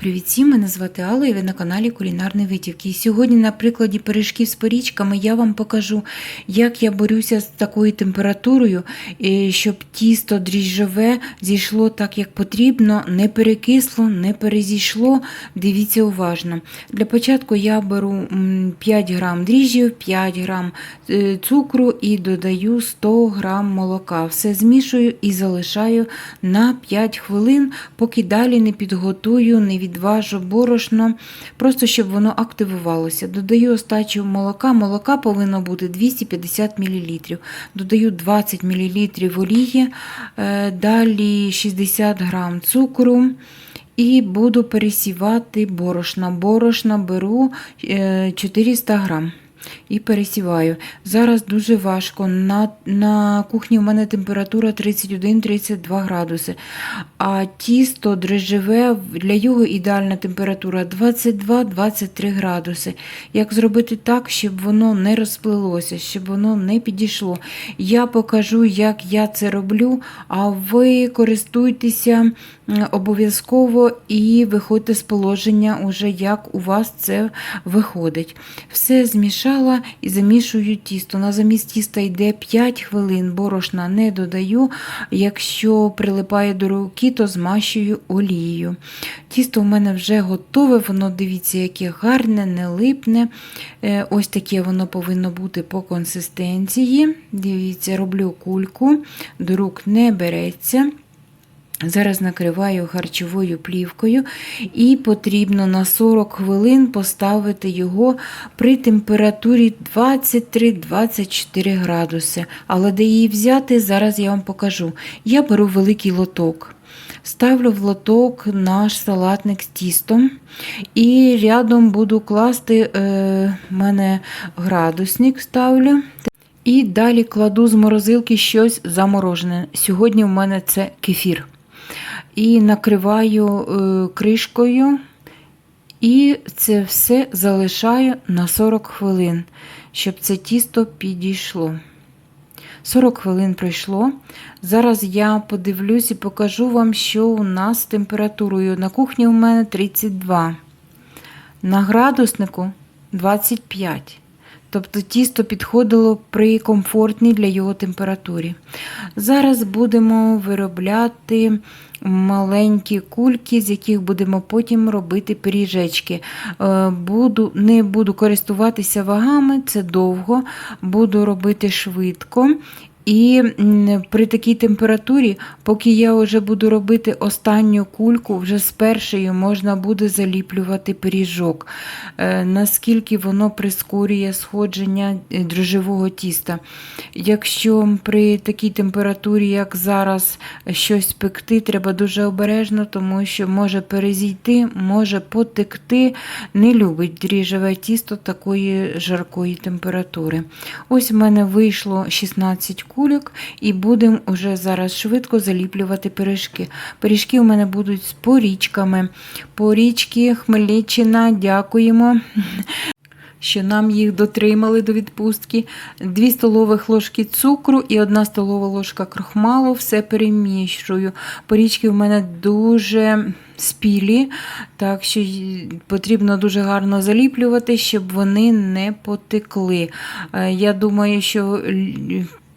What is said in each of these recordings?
Привіт всім, мене звати Алла і ви на каналі Кулінарні Витівки. І сьогодні на прикладі пиріжків з порічками я вам покажу, як я борюся з такою температурою, щоб тісто дріжджове зійшло так, як потрібно, не перекисло, не перезійшло. Дивіться уважно. Для початку я беру 5 грам дріжджів, 5 грам е, цукру і додаю 100 грам молока. Все змішую і залишаю на 5 хвилин, поки далі не підготую, не відважу борошно, просто щоб воно активувалося. Додаю остачу молока. Молока повинно бути 250 мл. Додаю 20 мл олії, е, далі 60 грам цукру. І буду пересівати борошна. Борошна беру е, 400 грам і пересіваю. Зараз дуже важко. На, на кухні у мене температура 31-32 градуси, а тісто дрожжеве, для його ідеальна температура 22-23 градуси. Як зробити так, щоб воно не розплилося, щоб воно не підійшло? Я покажу, як я це роблю, а ви користуйтеся обов'язково і виходьте з положення, уже як у вас це виходить. Все змішала і замішую тісто. На замість тіста йде 5 хвилин, борошна не додаю. Якщо прилипає до руки, то змащую олією. Тісто в мене вже готове, воно дивіться, яке гарне, не липне. Е, Ось таке воно повинно бути по консистенції. Дивіться, роблю кульку, до не береться. Зараз накриваю харчовою плівкою і потрібно на 40 хвилин поставити його при температурі 23-24 градуси. Але де її взяти, зараз я вам покажу. Я беру великий лоток. Ставлю в лоток наш салатник з тістом. І рядом буду класти е, мене градусник ставлю. І далі кладу з морозилки щось заморожене. Сьогодні в мене це кефір. І накриваю е, кришкою, і це все залишаю на 40 хвилин, щоб це тісто підійшло. 40 хвилин пройшло. Зараз я подивлюсь і покажу вам, що у нас з температурою. На кухні у мене 32, на градуснику 25. Тобто тісто підходило при комфортній для його температурі. Зараз будемо виробляти маленькі кульки, з яких будемо потім робити пиріжечки. Е, Буду, не буду користуватися вагами, це довго, буду робити швидко. І при такій температурі, поки я вже буду робити останню кульку, вже з першою можна буде заліплювати пиріжок, Е, наскільки воно прискорює сходження е, дрожжевого тіста. Якщо при такій температурі, як зараз, щось пекти, треба дуже обережно, тому що може перезійти, може потекти. Не любить дріжджеве тісто такої жаркої температури. Ось в мене вийшло 16 кульок, і будемо вже зараз швидко заліплювати пиріжки. Пиріжки у мене будуть з порічками. Порічки, Хмельниччина, дякуємо. Що нам їх дотримали до відпустки. 2 столових ложки цукру і 1 столова ложка крохмалу. Все перемішую. Порічки в мене дуже спілі, так що потрібно дуже гарно заліплювати, щоб вони не потекли. Е, Я думаю, що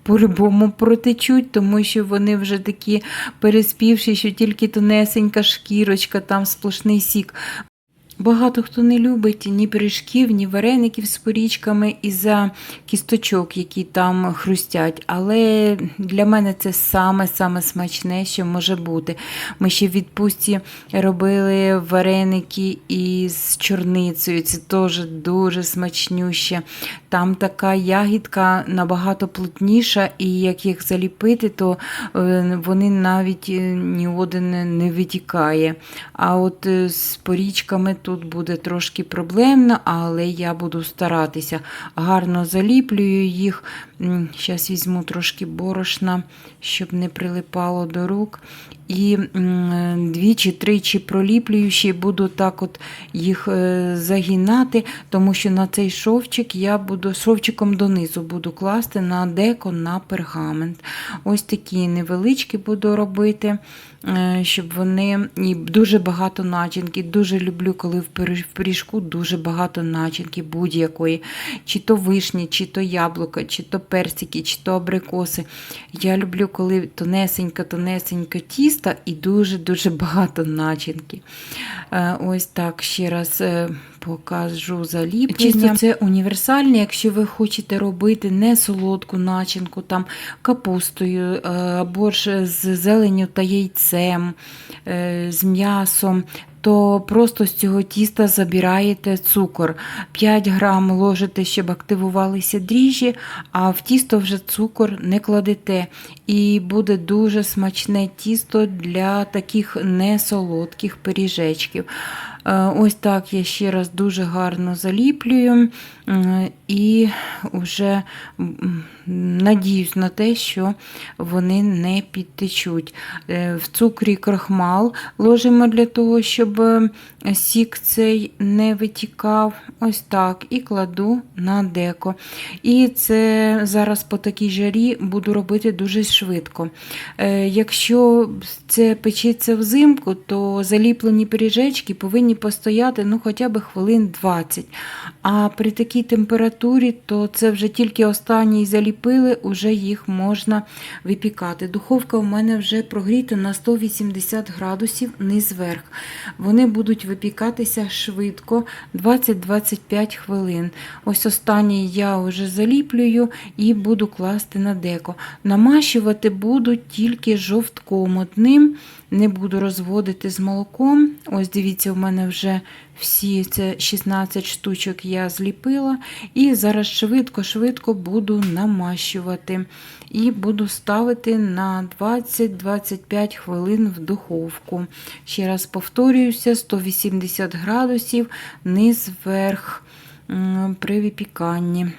по-любому протечуть, тому що вони вже такі переспівші, що тільки тонесенька шкірочка, там сплошний сік. Багато хто не любить ні пиріжків, ні вареників з порічками із-за кісточок, які там хрустять. Але для мене це саме-саме смачне, що може бути. Ми ще в відпустці робили вареники із чорницею. Це теж дуже смачнюще. Там така ягідка набагато плотніша, і як їх заліпити, то е, вони навіть е, ні один не витікає. А от е, з порічками тут буде трошки проблемно, але я буду старатися. Гарно заліплюю їх, Зараз візьму трошки борошна, щоб не прилипало до рук. І двічі, тричі проліплюючи, буду так от їх е, загинати, тому що на цей шовчик я буду шовчиком донизу буду класти на деко на пергамент. Ось такі невеличкі буду робити, е, щоб вони і дуже багато начинки. Дуже люблю, коли в пиріжку дуже багато начинки будь-якої. Чи то вишні, чи то яблука, чи то персики, чи то абрикоси. Я люблю, коли тонесенько-тонесенько тіста і дуже-дуже багато начинки. Е, Ось так ще раз е, покажу заліплення. Чисто це універсальне, якщо ви хочете робити не солодку начинку, там капустою е, або ж з зеленю та яйцем, з м'ясом. То просто з цього тіста забираєте цукор. 5 грам ложите, щоб активувалися дріжджі, а в тісто вже цукор не кладете. І буде дуже смачне тісто для таких несолодких пиріжечків. Е, Ось так я ще раз дуже гарно заліплюю і вже надіюсь на те, що вони не підтечуть. Е, В цукрі крахмал ложимо для того, щоб е, сік цей не витікав. Ось так. І кладу на деко. І це зараз по такій жарі буду робити дуже швидко. Е, Якщо це печеться взимку, то заліплені пиріжечки повинні постояти ну, хоча б хвилин 20. А при такій температурі, то це вже тільки останній заліпили, вже їх можна випікати. Духовка у мене вже прогріта на 180 градусів низ верх. Вони будуть випікатися швидко 20-25 хвилин. Ось останній я вже заліплюю і буду класти на деко. Намащувати буду тільки жовтком одним, не буду розводити з молоком. Ось дивіться, у мене вже всі це 16 штучок я зліпила. І зараз швидко-швидко буду намащувати. І буду ставити на 20-25 хвилин в духовку. Ще раз повторююся, 180 градусів, низ вверх при випіканні.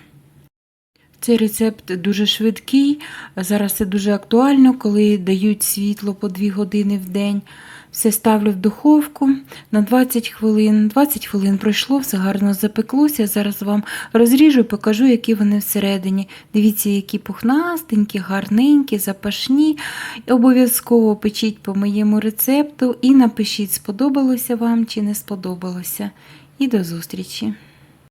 Цей рецепт дуже швидкий. Зараз це дуже актуально, коли дають світло по 2 години в день. Все ставлю в духовку на 20 хвилин. 20 хвилин пройшло, все гарно запеклося. Зараз вам розріжу і покажу, які вони всередині. Дивіться, які пухнастенькі, гарненькі, запашні. Обов'язково печіть по моєму рецепту і напишіть, сподобалося вам чи не сподобалося. І до зустрічі!